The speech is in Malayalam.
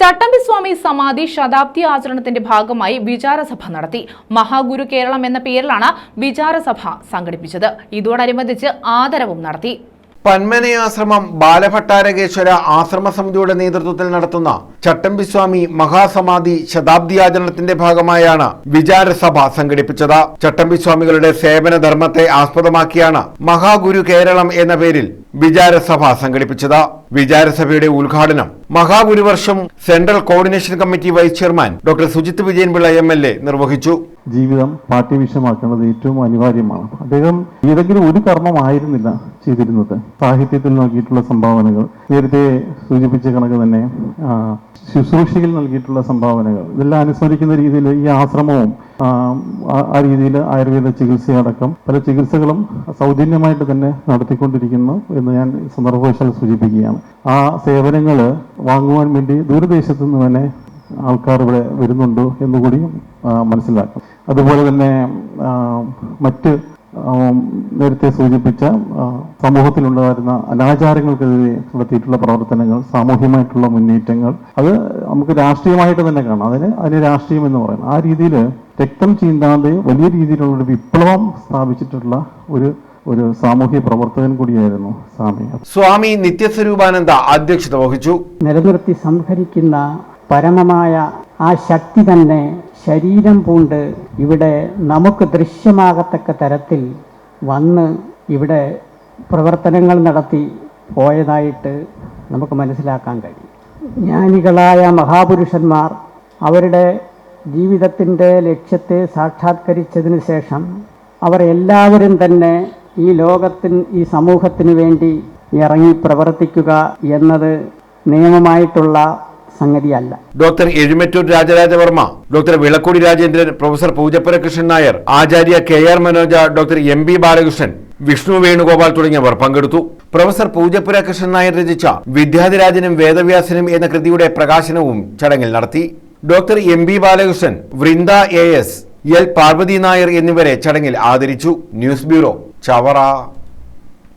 ചട്ടമ്പിസ്വാമി സമാധി ശതാബ്ദി ആചരണത്തിന്റെ ഭാഗമായി വിചാരസഭ നടത്തി. മഹാഗുരു കേരളം എന്ന പേരിലാണ് വിചാരസഭ സംഘടിപ്പിച്ചത്. ഇതോടനുബന്ധിച്ച് ആദരവും നടത്തി. പന്മനയാശ്രമം ബാലഭട്ടാരകേശ്വര ആശ്രമ സമിതിയുടെ നേതൃത്വത്തിൽ നടത്തുന്ന ചട്ടമ്പിസ്വാമി മഹാസമാധി ശതാബ്ദി ആചരണത്തിന്റെ ഭാഗമായാണ് വിചാരസഭ സംഘടിപ്പിച്ചത്. ചട്ടമ്പിസ്വാമികളുടെ സേവന ധർമ്മത്തെ ആസ്പദമാക്കിയാണ് മഹാഗുരു കേരളം എന്ന പേരിൽ വിചാരസഭ സംഘടിപ്പിച്ചത്. വിചാരസഭയുടെ ഉദ്ഘാടനം. മഹാഭൂരിവർഷം central coordination committee vice chairman doctor Sujith Vijayanpillai M L A നിർവഹിച്ചു. ജീവിതം പാഠ്യവിഷയമാക്കേണ്ടത് ഏറ്റവും അനിവാര്യമാണ്. അദ്ദേഹം ഏതെങ്കിലും ഒരു കർമ്മമായിരുന്നില്ല ചെയ്തിരുന്നത്. സാഹിത്യത്തിൽ നൽകിയിട്ടുള്ള സംഭാവനകൾ നേരത്തെ സൂചിപ്പിച്ച കണക്ക് തന്നെ ശുശ്രൂഷയിൽ നൽകിയിട്ടുള്ള സംഭാവനകൾ ഇതെല്ലാം അനുസ്മരിക്കുന്ന രീതിയിൽ ഈ ആശ്രമവും ആ രീതിയിൽ ആയുർവേദ ചികിത്സയടക്കം പല ചികിത്സകളും സൗജന്യമായിട്ട് തന്നെ നടത്തിക്കൊണ്ടിരിക്കുന്നു എന്ന് ഞാൻ സന്ദർഭവശാൽ സൂചിപ്പിക്കുകയാണ്. ആ സേവനങ്ങൾ വാങ്ങുവാൻ വേണ്ടി ദൂരദേശത്തു നിന്ന് തന്നെ ആൾക്കാർ ഇവിടെ വരുന്നുണ്ട് എന്നുകൂടി മനസ്സിലാക്കും. അതുപോലെ തന്നെ മറ്റ് നേരത്തെ സൂചിപ്പിച്ച സമൂഹത്തിലുണ്ടായിരുന്ന അനാചാരങ്ങൾക്കെതിരെ നടത്തിയിട്ടുള്ള പ്രവർത്തനങ്ങൾ സാമൂഹ്യമായിട്ടുള്ള മുന്നേറ്റങ്ങൾ അത് നമുക്ക് രാഷ്ട്രീയമായിട്ട് തന്നെ കാണാം. അതിന് അതിന് രാഷ്ട്രീയം എന്ന് പറയുന്നത്. ആ രീതിയിൽ രക്തം ചീന്താതെ വലിയ രീതിയിലുള്ള ഒരു വിപ്ലവം സ്ഥാപിച്ചിട്ടുള്ള ഒരു ഒരു സാമൂഹ്യ പ്രവർത്തകൻ കൂടിയായിരുന്നു സ്വാമി. സ്വാമി നിത്യസ്വരൂപാനന്ദ അധ്യക്ഷത വഹിച്ചു. നിലനിർത്തി സംഹരിക്കുന്ന പരമമായ ആ ശക്തി തന്നെ ശരീരം പൂണ്ട് ഇവിടെ നമുക്ക് ദൃശ്യമാകത്തക്ക തരത്തിൽ വന്ന് ഇവിടെ പ്രവർത്തനങ്ങൾ നടത്തി പോയതായിട്ട് നമുക്ക് മനസ്സിലാക്കാൻ കഴിയും. ജ്ഞാനികളായ മഹാപുരുഷന്മാർ അവരുടെ ജീവിതത്തിന്റെ ലക്ഷ്യത്തെ സാക്ഷാത്കരിച്ചതിന് ശേഷം അവർ എല്ലാവരും തന്നെ ഈ ലോകത്തിന് ഈ സമൂഹത്തിന് വേണ്ടി ഇറങ്ങി പ്രവർത്തിക്കുക എന്നത് നിയമമായിട്ടുള്ള സംഗതിയല്ല. Doctor Ezhumattoor Rajarajavarma doctor Vilakkudy Rajendran professor Poojappura Krishnan Nair Acharya K R Manoja doctor M B Balakrishnan Vishnu Venugopal തുടങ്ങിയവർ പങ്കെടുത്തു. പ്രൊഫസർ പൂജപ്പുര കൃഷ്ണൻ നായർ രചിച്ച വിദ്യാധിരാജനും വേദവ്യാസനും എന്ന കൃതിയുടെ പ്രകാശനവും ചടങ്ങിൽ നടത്തി. Doctor M B Balakrishnan Vrinda A S L Parvathi Nair എന്നിവരെ ചടങ്ങിൽ ആദരിച്ചു. News bureau. चवरा